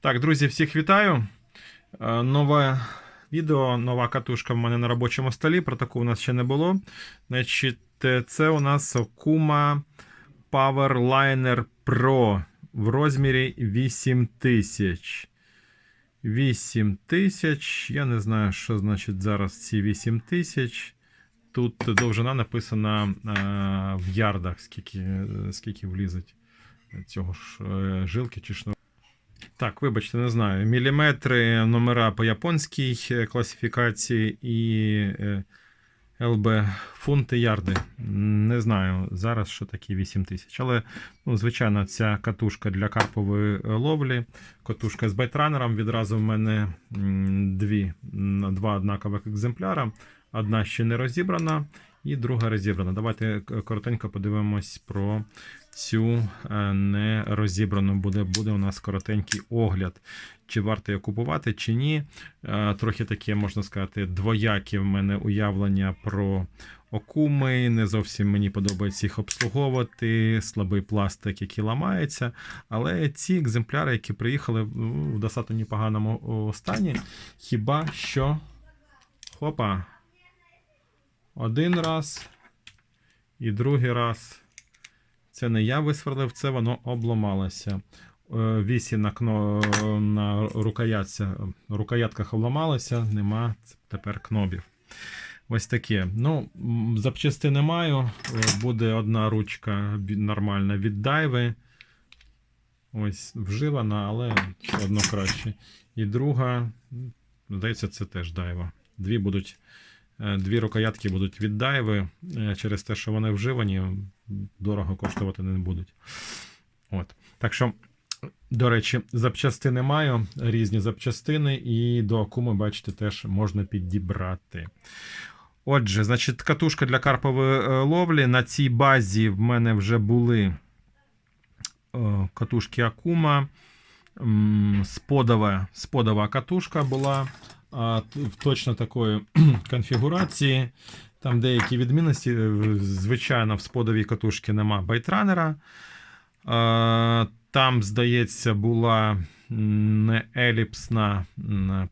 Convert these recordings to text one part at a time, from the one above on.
Так, друзі, всіх вітаю. Е, Нове відео, нова катушка в мене на робочому столі. Про таку у нас ще не було. Значить, е, це у нас Okuma Powerliner Pro в розмірі 8000. 8000. Я не знаю, що значить зараз ці 8000. Тут довжина написана е, в ярдах, скільки, скільки влізить цього ж жилки чи шнур. Так, вибачте, не знаю. Міліметри, номера по японській е, класифікації і е, ЛБ фунти ярди. Не знаю зараз, що таке 8 тисяч. Але, ну, звичайно, ця катушка для карпової е, ловлі. Катушка з байтранером. Відразу в мене дві, два однакових екземпляра. Одна ще не розібрана, і друга розібрана. Давайте коротенько подивимось про цю е, не розібрану. Буде, буде у нас коротенький огляд, чи варто її купувати, чи ні. Е, Трохи таке, можна сказати, двоякі в мене уявлення про окуми. Не зовсім мені подобається їх обслуговувати, слабий пластик, який ламається. Але ці екземпляри, які приїхали в достатньо непоганому стані, хіба що. Хопа. Один раз. І другий раз. Це не я висверлив, це воно обламалося. Е, Вісі на, кно... на рукоятця... рукоятках обламалося, нема тепер кнобів. Ось таке. Ну, запчасти не маю. Е, Буде одна ручка нормальна від дайви. Ось вживана, але одно краще. І друга, здається, це теж дайва. Дві будуть. Е, Дві рукоятки будуть від дайви е, через те, що вони вживані, дорого коштувати не будуть. От. Так що, до речі, запчастини маю, різні запчастини, і до акуми, бачите, теж можна підібрати. Отже, значить, катушка для карпової е, ловлі. На цій базі в мене вже були катушки Акума. Сподова, сподова катушка була в точно такої конфігурації. Там деякі відмінності. Е, Звичайно, в сподовій катушці нема байтранера. Там, здається, була не еліпсна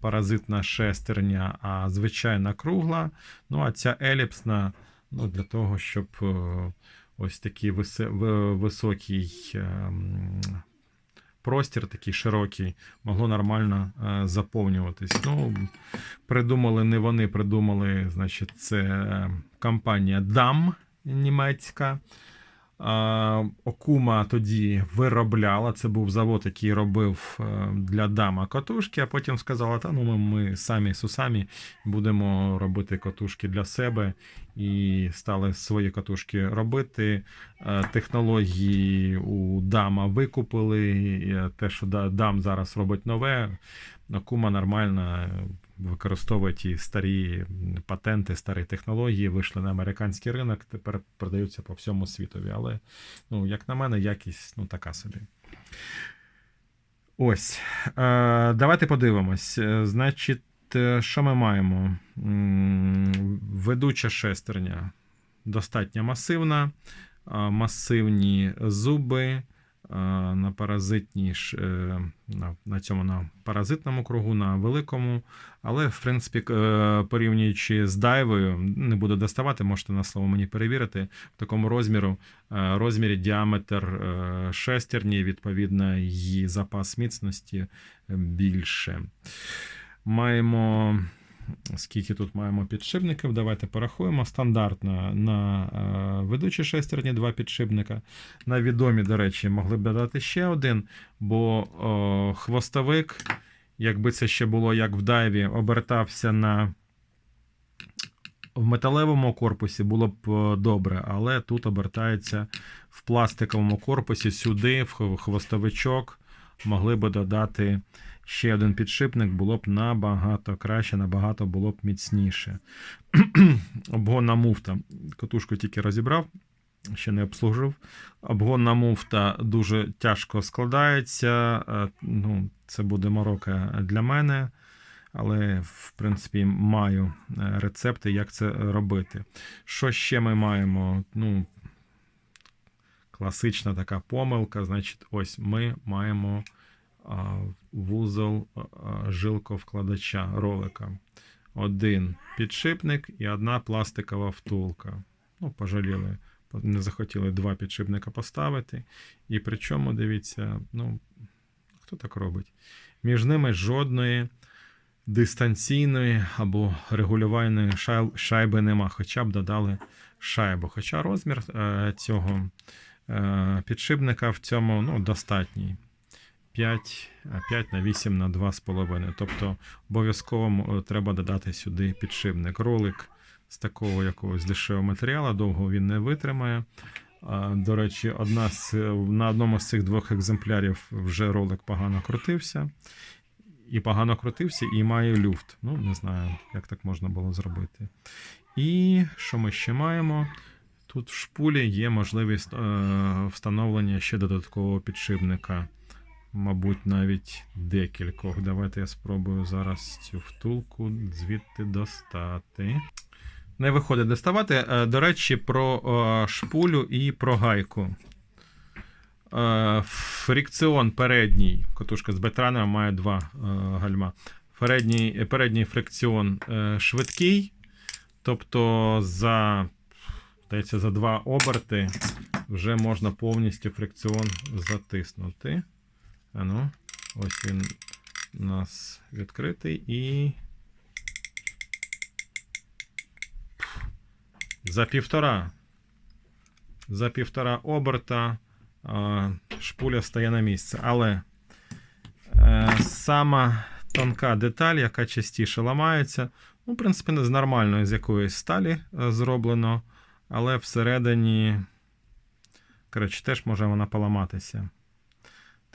паразитна шестерня, а звичайна кругла. Ну, а ця еліпсна ну, для того, щоб е, ось такий високий ем, простір, такий широкий, могло нормально е, заповнюватись. Ну, придумали не вони, придумали, значить, це е, компанія DAM німецька. Окума тоді виробляла. Це був завод, який робив е, для дама катушки, а потім сказала: та ну ми, ми самі сусамі будемо робити катушки для себе і стали свої катушки робити. Е, Технології у дама викупили. е, Те, що дам зараз робить нове, Окума нормально використовує ті старі патенти, старі технології, вийшли на американський ринок, тепер продаються по всьому світові. Але, ну, як на мене, якість ну, така собі. Ось. Е, давайте подивимось. Е, Значить, е, що ми маємо? Ведуча шестерня достатньо масивна, масивні зуби. Е, На паразитній е, на, цьому на паразитному кругу, на великому. Але, в принципі, е, порівнюючи з дайвою, не буду доставати, можете на слово мені перевірити. В такому розміру, розмірі діаметр шестерні, відповідно, її запас міцності більше. Маємо. Скільки тут маємо підшипників? Давайте порахуємо. Стандартно на е, ведучій шестерні два підшипника. На відомі, до речі, могли б додати ще один, бо о, хвостовик, якби це ще було як в дайві, обертався на в металевому корпусі, було б е, добре, але тут обертається в пластиковому корпусі сюди, в хвостовичок. Могли б додати ще один підшипник, було б набагато краще, набагато було б міцніше. Обгонна муфта. Катушку тільки розібрав, ще не обслужив. Обгонна муфта дуже тяжко складається. е, Ну, це буде морока для мене. Але, в принципі, маю е, рецепти, як це робити. Що ще ми маємо? Ну, класична така помилка. Значить, ось ми маємо вузол жилковкладача ролика. Один підшипник і одна пластикова втулка. Ну, пожаліли, не захотіли два підшипника поставити. І причому, дивіться, ну, хто так робить? Між ними жодної дистанційної або регулювальної шайби нема, хоча б додали шайбу. Хоча розмір е, цього е, підшипника в цьому ну, достатній. 5, 5 на 8 на 2,5. Тобто обов'язково треба додати сюди підшипник. Ролик з такого якогось дешевого матеріалу, довго він не витримає. До речі, одна з, на одному з цих двох екземплярів вже ролик погано крутився. І погано крутився, і має люфт. Ну, не знаю, як так можна було зробити. І що ми ще маємо? Тут в шпулі є можливість е, встановлення ще додаткового підшипника. Мабуть, навіть декількох. Давайте я спробую зараз цю втулку звідти достати. Не виходить доставати. Е, До речі, про е, шпулю і про гайку. Е, Фрикціон передній, катушка з бетранами має два гальма. Передній, передній фрикціон швидкий, тобто за, здається, за два оберти вже можна повністю фрикціон затиснути. А ну, ось він у нас відкритий і. За півтора. За півтора оберта шпуля стає на місце. Але е, сама тонка деталь, яка частіше ламається, ну, в принципі, не з нормальної з якоїсь сталі е, зроблено, але всередині, коротше, теж може вона поламатися.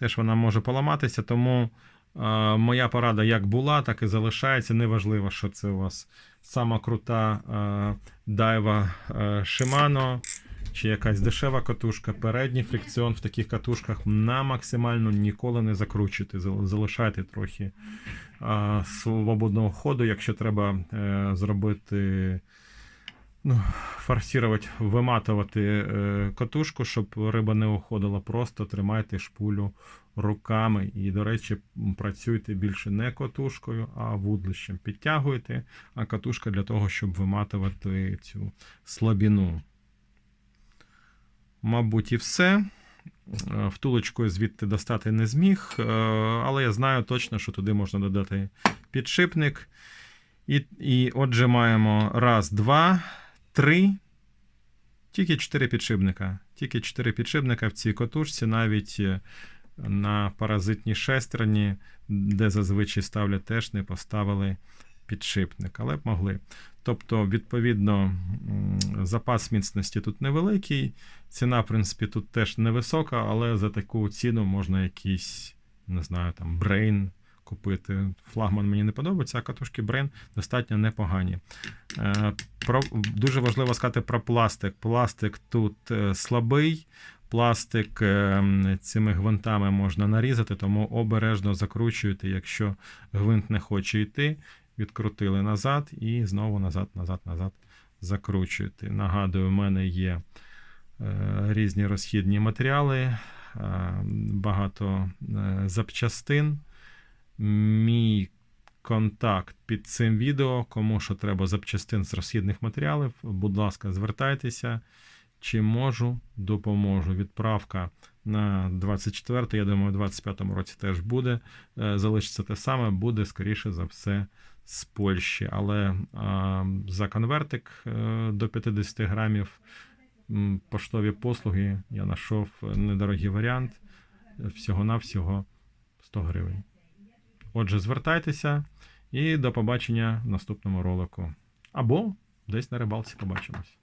Теж вона може поламатися, тому е, моя порада як була, так і залишається. Неважливо, що це у вас сама крута е, дайва е, Shimano чи якась дешева катушка. Передній фрикціон в таких катушках на максимально ніколи не закручуйте. Залишайте трохи свободного ходу, якщо треба зробити. Ну, форсувати, виматувати е, катушку, щоб риба не уходила. Просто тримайте шпулю руками. І, до речі, працюйте більше не катушкою, а вудлищем. Підтягуйте, а катушка для того, щоб виматувати цю слабіну. Мабуть, і все. Е, Втулочкою звідти достати не зміг, е, але я знаю точно, що туди можна додати підшипник. І, і отже, маємо раз, два, три. Тільки 4 підшипника. Тільки 4 підшипника в цій котушці, навіть е, на паразитній шестерні, де зазвичай ставлять, теж не поставили підшипник, але б могли. Тобто, відповідно, запас міцності тут невеликий. Ціна, в принципі, тут теж невисока, але за таку ціну можна якийсь, не знаю, там, брейн купити. Флагман мені не подобається, а катушки брейн достатньо непогані. Е, Про, дуже важливо сказати про пластик. Пластик тут е, слабий. Пластик е, цими гвинтами можна нарізати, тому обережно закручуйте, якщо гвинт не хоче йти. Відкрутили назад і знову назад, назад, назад закручуєте. Нагадую, в мене є різні розхідні матеріали, багато запчастин. Мій контакт під цим відео. Кому що треба запчастин з розхідних матеріалів, будь ласка, звертайтеся. Чи можу, допоможу. Відправка на 24, я думаю, у 25-му році теж буде. Е, Залишиться те саме, буде, скоріше за все, з Польщі. Але а, за конвертик е, до 50 грамів поштові послуги я знайшов недорогий варіант. Всього-навсього 100 гривень. Отже, звертайтеся і до побачення в наступному ролику. Або десь на рибалці побачимось.